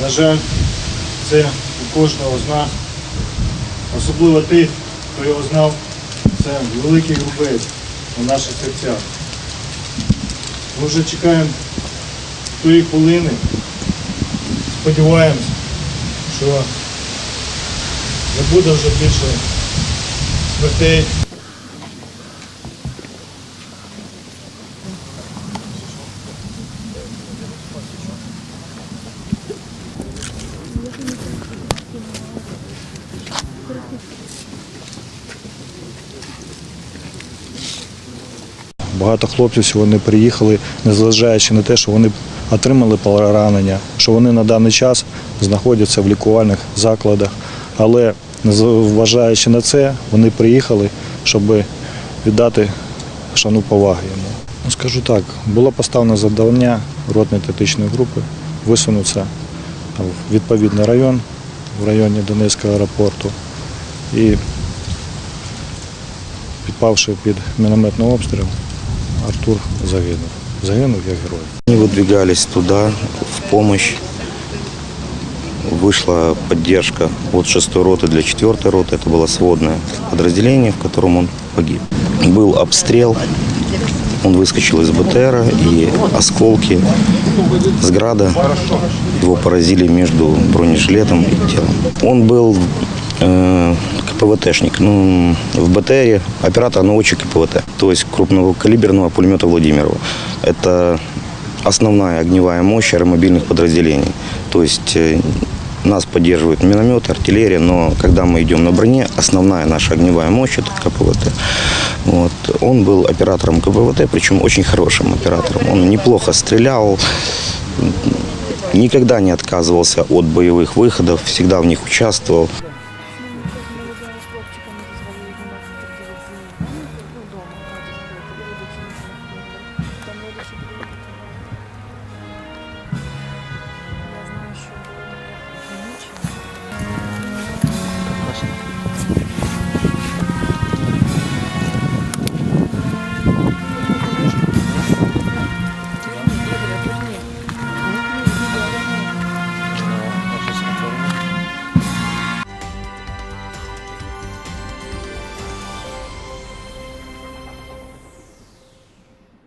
На жаль, це у кожного з нас, особливо тих, хто його знав, це великий рубець у наших серцях. Ми вже чекаємо тої хвилини, сподіваємось, що не буде вже більше смертей. Багато хлопців сьогодні приїхали, незважаючи на те, що вони отримали поранення, що вони на даний час знаходяться в лікувальних закладах. Але незважаючи на це, вони приїхали, щоб віддати шану поваги йому. Ну, скажу так, було поставлено завдання ротної тактичної групи висунутися в відповідний район в районі Донецького аеропорту і підпавши під мінометний обстріл, Артур загинув. Загинув як герой. Они выдвигались туда в помощь. Вышла поддержка от 6 роты для 4 роты. Это было сводное подразделение, в котором он погиб. Был обстрел. Он выскочил из БТРа и осколки с града его поразили между бронежилетом и телом. Он был э, КПВТшник. Ну, в БТРе оператор наводчик КПВТ, то есть крупного калиберного пулемета Владимирова. Это основная огневая мощь аэромобильных подразделений. То есть э, нас поддерживают минометы, артиллерия, но когда мы идем на броне, основная наша огневая мощь это КПВТ. Вот. Он был оператором КПВТ, причем очень хорошим оператором. Он неплохо стрелял, никогда не отказывался от боевых выходов, всегда в них участвовал. Kamu.